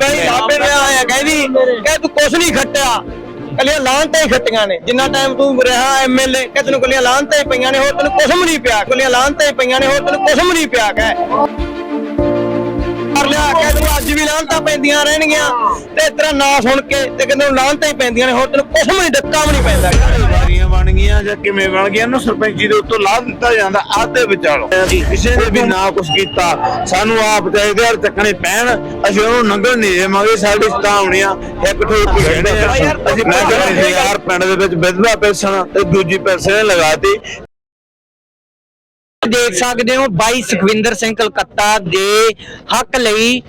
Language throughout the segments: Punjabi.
ਕਈ ਲਾਪੇ ਰਿਹਾ ਆ ਕਹਿੰਦੀ ਕਿ ਤੂੰ ਕੁਛ ਨਹੀਂ ਖੱਟਿਆ। ਕੱਲੀਆਂ ਲਾਂਤਾਂ ਹੀ ਖੱਟੀਆਂ ਨੇ। ਜਿੰਨਾ ਟਾਈਮ ਤੂੰ ਰਿਹਾ ਐਮਐਲਏ ਕਿ ਤੈਨੂੰ ਕੱਲੀਆਂ ਲਾਂਤਾਂ ਹੀ ਪਈਆਂ ਨੇ ਹੋਰ ਤੈਨੂੰ ਕੁਛ ਵੀ ਨਹੀਂ ਪਿਆ। ਕੱਲੀਆਂ ਲਾਂਤਾਂ ਹੀ ਪਈਆਂ ਨੇ ਹੋਰ ਤੈਨੂੰ ਕੁਛ ਵੀ ਨਹੀਂ ਪਿਆ ਕਹਿ। ਕਰ ਲਿਆ ਕਿ ਤੈਨੂੰ ਅੱਜ ਵੀ ਲਾਂਤਾਂ ਪੈਂਦੀਆਂ ਰਹਿਣਗੀਆਂ। ਤੇ ਤੇਰਾ ਨਾਂ ਸੁਣ ਕੇ ਤੇ ਕਹਿੰਦੇ ਲਾਂਤਾਂ ਹੀ ਪੈਂਦੀਆਂ ਨੇ ਹੋਰ ਤੈਨੂੰ ਕੁਛ ਵੀ ਨਹੀਂ ਡੱਕਾ ਵੀ ਨਹੀਂ ਪੈਂਦਾ। ਗਈਆਂ ਜਾਂ ਕਿਵੇਂ ਬਣ ਗਈਆਂ ਨੂੰ ਸਰਪੰਚੀ ਦੇ ਉੱਤੋਂ ਲਾ ਦਿੱਤਾ ਜਾਂਦਾ ਆਦੇ ਵਿਚਾਲੋ। ਕਿਸੇ ਨੇ ਵੀ ਨਾ ਕੁਛ ਕੀਤਾ ਸਾਨੂੰ ਆਪ ਚਾਹੀਦੇ ਹਰ ਚੱਕਣੇ ਪੈਣ ਅਸੀਂ ਉਹਨੂੰ ਨੰਗਣ ਨਹੀਂ ਦੇਵਾਂਗੇ ਸਾਡੀ ਸਤਾਵਣੀਆਂ ਇੱਕ ਠੋਕ ਖੜੇ ਆ। ਅਸੀਂ ਮੈਂ ਕਹਿੰਦਾ ਯਾਰ ਪਿੰਡ ਦੇ ਵਿੱਚ ਵਿਧਵਾ ਪੈਨਸ਼ਨ ਤੇ ਦੂਜੀ ਪੈਨਸ਼ਨ ਲਗਾਤੀ। ਦੇਖ ਸਕਦੇ ਹੋ ਬਾਈ ਸੁਖਵਿੰਦਰ ਸਿੰਘ ਕਲਕੱਤਾ ਦੇ ਹੱਕ ਲਈ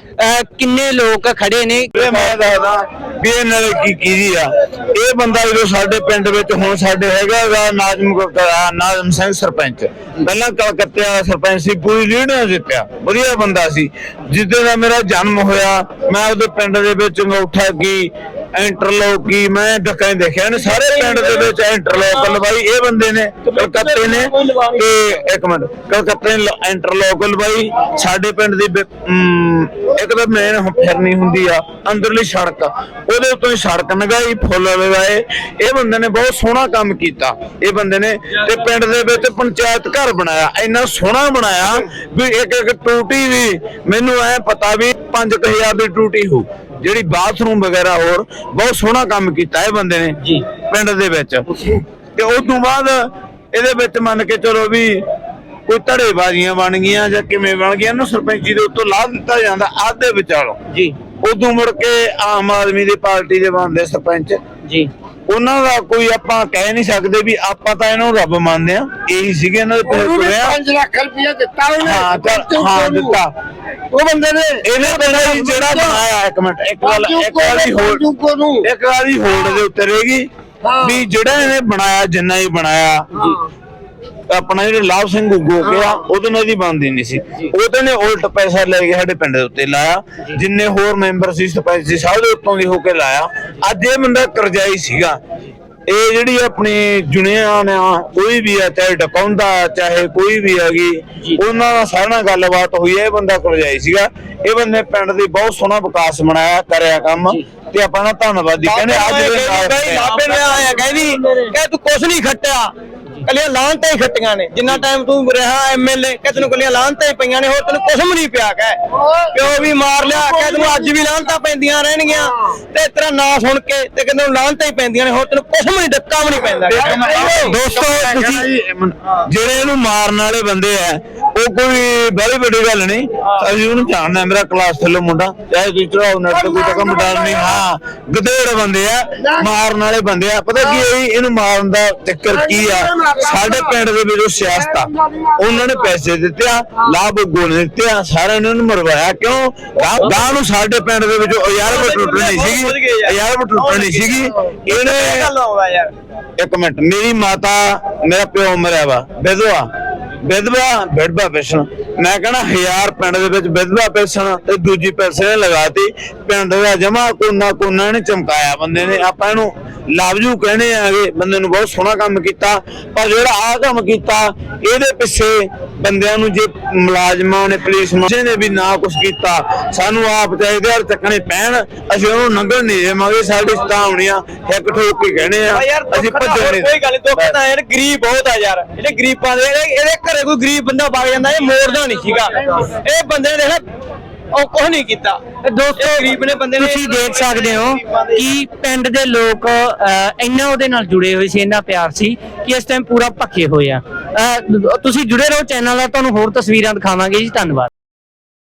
ਕਿੰਨੇ ਲੋਕ ਖੜੇ ਨੇ। ਇਹ ਮੈਂ ਦੱਸਦਾ ਵੀ ਇਹ ਨਾਲ ਕੀ ਕੀਦੀ ਆ। ਇਹ ਬੰਦਾ ਜਦੋਂ ਸਾਡੇ ਪਿੰਡ ਵਿੱਚ ਹੁਣ ਸਾਡੇ ਹੈਗਾ ਗਾ ਨਾਜ਼ਮ ਨਾਜ਼ਮ ਸਿੰਘ ਸਰਪੰਚ। ਪਹਿਲਾਂ ਕਲਕੱਤੇ ਦਾ ਸਰਪੰਚ ਸੀ, ਪੂਰੀ ਲੀਡ ਨੇ ਜਿੱਤਿਆ। ਵਧੀਆ ਬੰਦਾ ਸੀ। ਜਿੱਦੇ ਦਾ ਮੇਰਾ ਜਨਮ ਹੋਇਆ, ਮੈਂ ਉਹਦੇ ਪਿੰਡ ਦੇ ਵਿੱਚ ਅੰਗੂਠਾ ਕੀ ਇੰਟਰਲੋਕ ਕੀ ਮੈਂ ਡੱਕਾ ਦੇਖਿਆ ਨੇ ਸਾਰੇ ਪਿੰਡ ਦੇ ਵਿੱਚ ਇੰਟਰਲੋਕ ਲਵਾਈ ਇਹ ਬੰਦੇ ਨੇ ਕਲਕੱਤੇ ਨੇ ਤੇ ਇੱਕ ਮਿੰਟ ਕਲਕੱਤੇ ਨੇ ਇੰਟਰਲੋਕ ਲਵਾਈ ਸਾਡੇ ਪਿੰਡ ਦੀ ਇੱਕ ਤਾਂ ਮੇਨ ਫਿਰਨੀ ਹੁੰਦੀ ਆ ਅੰਦਰਲੀ ਸੜਕ ਉਹਦੇ ਉੱਤੋਂ ਸੜਕ ਨਗਾਈ ਫੁੱਲ ਲਗਾਏ ਇਹ ਬੰਦੇ ਨੇ ਬਹੁਤ ਸੋਹਣਾ ਕੰਮ ਕੀਤਾ ਇਹ ਬੰਦੇ ਨੇ ਤੇ ਪਿੰਡ ਦੇ ਵਿੱਚ ਪੰਚਾਇਤ ਘਰ ਬਣਾਇਆ ਇੰਨਾ ਸੋਹਣਾ ਬਣਾਇਆ ਵੀ ਇੱਕ ਇੱਕ ਟੂਟੀ ਵੀ ਮੈਨੂੰ ਐ ਪਤਾ ਵੀ 5000 ਦੀ ਟੂਟੀ ਹੋ ਜਿਹੜੀ ਬਾਥਰੂਮ ਵਗੈਰਾ ਹੋਰ ਬਹੁਤ ਸੋਹਣਾ ਕੰਮ ਕੀਤਾ ਇਹ ਬੰਦੇ ਨੇ ਜੀ। ਪਿੰਡ ਦੇ ਵਿੱਚ। ਤੇ ਉਸ ਤੋਂ ਬਾਅਦ ਇਹਦੇ ਵਿੱਚ ਮੰਨ ਕੇ ਚਲੋ ਵੀ ਕੋਈ ਧੜੇਬਾਜ਼ੀਆਂ ਬਣ ਗਈਆਂ ਜਾਂ ਕਿਵੇਂ ਬਣ ਗਈਆਂ ਇਹਨੂੰ ਸਰਪੰਚੀ ਦੇ ਉੱਤੋਂ ਲਾ ਦਿੱਤਾ ਜਾਂਦਾ ਆਧੇ ਵਿਚਾਲੋ। ਜੀ। ਉਦੋਂ ਮੁੜ ਕੇ ਆਮ ਆਦਮੀ ਦੀ ਪਾਰਟੀ ਦੇ ਬਣਦੇ ਸਰਪੰਚ। ਜੀ। ਉਹਨਾਂ ਦਾ ਕੋਈ ਆਪਾਂ ਕਹਿ ਨਹੀਂ ਸਕਦੇ ਵੀ ਆਪਾਂ ਤਾਂ ਇਹਨਾਂ ਰੱਬ ਮੰਨਦੇ ਆ ਇਹੀ ਸੀਗੇ ਇਹਨਾਂ ਦੇ ਉਹਨੇ 5 ਲੱਖ ਰੁਪਇਆ ਦਿੱਤਾ ਉਹਨੇ ਹਾਂ ਚੱਲ ਹਾਂ ਦਿੱਤਾ। ਉਹ ਬੰਦੇ ਨੇ ਇਹਨੇ ਬੰਦਾ ਜੀ ਜਿਹੜਾ ਬਣਾਇਆ ਇੱਕ ਮਿੰਟ ਇੱਕ ਗੱਲ ਇੱਕ ਵਾਰੀ ਨੂੰ ਇੱਕ ਵਾਰੀ ਹੋਲਡ ਦੇ ਉੱਤੇ ਰਹੇਗੀ ਹਾਂ। ਵੀ ਜਿਹੜਾ ਇਹਨੇ ਬਣਾਇਆ ਜਿੰਨਾ ਹੀ ਬਣਾਇਆ ਆਪਣਾ ਜਿਹੜੇ ਲਾਭ ਸਿੰਘ ਗੁੱਗੋ ਗਿਆ ਉਹਦੇ ਨਾਲ ਦੀ ਬਣਦੀ ਨਹੀਂ ਸੀ। ਉਹਦੇ ਨੇ ਉਲਟ ਪੈਸਾ ਲੈ ਕੇ ਸਾਡੇ ਪਿੰਡ ਦੇ ਉੱਤੇ ਲਾਇਆ ਜਿੰਨੇ ਹੋਰ ਮੈਂਬਰ ਸੀ ਸਰਪੰਚ ਸੀ ਸਭ ਦੇ ਉੱਤੋਂ ਦੀ ਹੋ ਕੇ ਲਾਇਆ। ਅੱਜ ਇਹ ਬੰਦਾ ਕਰਜ਼ਾਈ ਸੀਗਾ। ਇਹ ਜਿਹੜੀ ਆਪਣੀ ਜੁਨੀਆਂ ਨੇ ਕੋਈ ਵੀ ਆ ਚਾਹੇ ਡਕਾਉਂਦਾ ਚਾਹੇ ਕੋਈ ਵੀ ਹੈਗੀ ਉਹਨਾਂ ਨਾਲ ਨਾਲ ਗੱਲਬਾਤ ਹੋਈ ਹੈ ਇਹ ਬੰਦਾ ਕਰਜ਼ਾਈ ਸੀਗਾ। ਇਹ ਬੰਦੇ ਪਿੰਡ ਦੀ ਬਹੁਤ ਸੋਹਣਾ ਵਿਕਾਸ ਬਣਾਇਆ ਕਰਿਆ ਕੰਮ ਤੇ ਆਪਾਂ ਨਾ ਧੰਨਵਾਦੀ ਕਹਿੰਦੇ ਅੱਜ ਦੇ ਨਾਲ ਕਈ ਲਾਪੇ ਰਿਹਾ ਆ ਕਹਿੰਦੀ ਕਿ ਤੂੰ ਕੁਛ ਨਹੀਂ ਖੱਟਿਆ। ਕੱਲੀਆਂ ਲਾਂਤਾਂ ਹੀ ਖੱਟੀਆਂ ਨੇ। ਜਿੰਨਾ ਟਾਈਮ ਤੂੰ ਰਿਹਾ ਐਮਐਲਏ ਕਿ ਤੈਨੂੰ ਕੱਲੀਆਂ ਲਾਂਤਾਂ ਹੀ ਪਈਆਂ ਨੇ ਹੋਰ ਤੈਨੂੰ ਕੁਛ ਵੀ ਨਹੀਂ ਪਿਆ ਕਹਿ। ਪਿਓ ਵੀ ਮਾਰ ਲਿਆ ਕਿ ਤੈਨੂੰ ਅੱਜ ਵੀ ਲਾਂਤਾਂ ਪੈਂਦੀਆਂ ਰਹਿਣਗੀਆਂ। ਤੇ ਤੇਰਾ ਨਾਂ ਸੁਣ ਕੇ ਤੇ ਕਹਿੰਦੇ ਨੂੰ ਲਾਂਤਾਂ ਹੀ ਪੈਂਦੀਆਂ ਨੇ ਹੋਰ ਤੈਨੂੰ ਕੁਛ ਵੀ ਨਹੀਂ ਡੱਕਾ ਵੀ ਨਹੀਂ ਪੈਂਦਾ। ਕਹਿ। ਦੋਸਤੋ ਤੁਸੀਂ ਜਿਹੜੇ ਇਹਨੂੰ ਮਾਰਨ ਵਾਲੇ ਬੰਦੇ ਆ ਉਹ ਕੋਈ ਬੜੀ ਵੱਡੀ ਗੱਲ ਨਹੀਂ। ਅਸੀਂ ਉਹਨੂੰ ਜਾਣਦੇ ਹਾਂ, ਮੇਰਾ ਕਲਾਸ ਥੱਲੇ ਮੁੰਡਾ ਚਾਹੇ ਚੜਾਓ ਨੱਟ ਤੇ ਕੋਈ ਟਕਮ ਡਰ ਨਹੀਂ ਹਾਂ ਗਧੇੜ ਬੰਦੇ ਆ ਮਾਰਨ ਵਾਲੇ ਬੰਦੇ ਆ। ਪਤਾ ਕੀ ਹੈ ਜੀ, ਇਹਨੂੰ ਮਾਰਨ ਦਾ ਚੱਕਰ ਕੀ ਆ? ਸਾਡੇ ਪਿੰਡ ਦੇ ਵਿੱਚ ਸਿਆਸਤ ਆ ਉਹਨਾਂ ਨੇ ਪੈਸੇ ਦਿੱਤੇ ਆ ਲਾਭ ਗੋਲ ਦਿੱਤੇ ਆ ਸਾਰਿਆਂ ਨੇ ਉਹਨੂੰ ਮਰਵਾਇਆ। ਕਿਉਂ? ਗਾਂ ਨੂੰ ਸਾਡੇ ਪਿੰਡ ਦੇ ਵਿੱਚ ਯਾਰ ਟੁੱਟਣੀ ਸੀਗੀ ਯਾਰ। ਟੁੱਟਣੀ ਸੀਗੀ। ਇਹ ਇਹਨੇ ਇੱਕ ਮਿੰਟ ਮੇਰੀ ਮਾਤਾ ਮੇਰਾ ਪਿਓ ਮਰਿਆ ਵਾ ਵਿਧਵਾ। ਵਿਧਵਾ ਵਿਧਵਾ ਪੈਨਸ਼ਨ ਮੈਂ ਕਹਣਾ ਹਜ਼ਾਰ ਪਿੰਡ ਦੇ ਵਿੱਚ ਵਿਧਵਾ ਪੈਨਸ਼ਨ ਤੇ ਦੂਜੀ ਪੈਨਸ਼ਨ ਲਗਾਤੀ। ਪਿੰਡ ਦਾ ਜਮਾ ਕੋਨਾ ਕੋਨਾ ਨੇ ਚਮਕਾਇਆ ਬੰਦੇ ਨੇ। ਆਪਾਂ ਇਹਨੂੰ ਲਾਭਜੂ ਕਹਿੰਦੇ ਆਗੇ ਬੰਦੇ ਨੂੰ ਬਹੁਤ ਸੋਹਣਾ ਕੰਮ ਕੀਤਾ। ਪਰ ਜਿਹੜਾ ਆਹ ਕੰਮ ਕੀਤਾ ਇਹਦੇ ਪਿੱਛੇ ਬੰਦਿਆਂ ਨੂੰ ਜੇ ਮੁਲਾਜ਼ਮਾਂ ਨੇ ਪੁਲਿਸ ਕਿਸੇ ਨੇ ਵੀ ਨਾ ਕੁਛ ਕੀਤਾ ਸਾਨੂੰ ਆਪ ਚਾਹੀਦੇ ਹਰ ਚੱਕਣੇ ਪੈਣ ਅਸੀਂ ਉਹਨੂੰ ਨੰਗਣ ਨਹੀਂ ਦੇਵਾਂਗੇ ਸਾਡੀ ਸਤਾਵਣੀਆਂ ਇੱਕ ਠੋਕ ਕੇ ਕਹਿਣੇ ਆ ਅਸੀਂ ਭੱਜਣ ਕੋਈ ਗੱਲ ਦੁੱਖ ਤਾਂ ਯਾਰ ਗਰੀਬ ਬਹੁਤ ਆ ਯਾਰ। ਜਿਹੜੇ ਗਰੀਬਾਂ ਦੇ ਇਹਦੇ ਇਹਦੇ ਘਰੇ ਕੋਈ ਗਰੀਬ ਬੰਦਾ ਵਗ ਜਾਂਦਾ ਇਹ ਮੋੜਦਾ ਨਹੀਂ ਸੀਗਾ। ਇਹ ਬੰਦੇ ਨੇ ਦੇਖ ਉਹ ਕੁਝ ਨਹੀਂ ਕੀਤਾ। ਦੋਸਤੋ ਗਰੀਬ ਨੇ ਬੰਦੇ ਨੇ ਤੁਸੀਂ ਦੇਖ ਸਕਦੇ ਹੋ ਕਿ ਪਿੰਡ ਦੇ ਲੋਕ ਇੰਨਾ ਉਹਦੇ ਨਾਲ ਜੁੜੇ ਹੋਏ ਸੀ ਇੰਨਾ ਪਿਆਰ ਸੀ ਕਿ ਇਸ ਟਾਈਮ ਪੂਰਾ ਪੱਕੇ ਹੋਏ ਆ। ਤੁਸੀਂ ਜੁੜੇ ਰਹੋ ਚੈਨਲ ਨਾਲ ਤੁਹਾਨੂੰ ਹੋਰ ਤਸਵੀਰਾਂ ਦਿਖਾਵਾਂਗੇ ਜੀ। ਧੰਨਵਾਦ।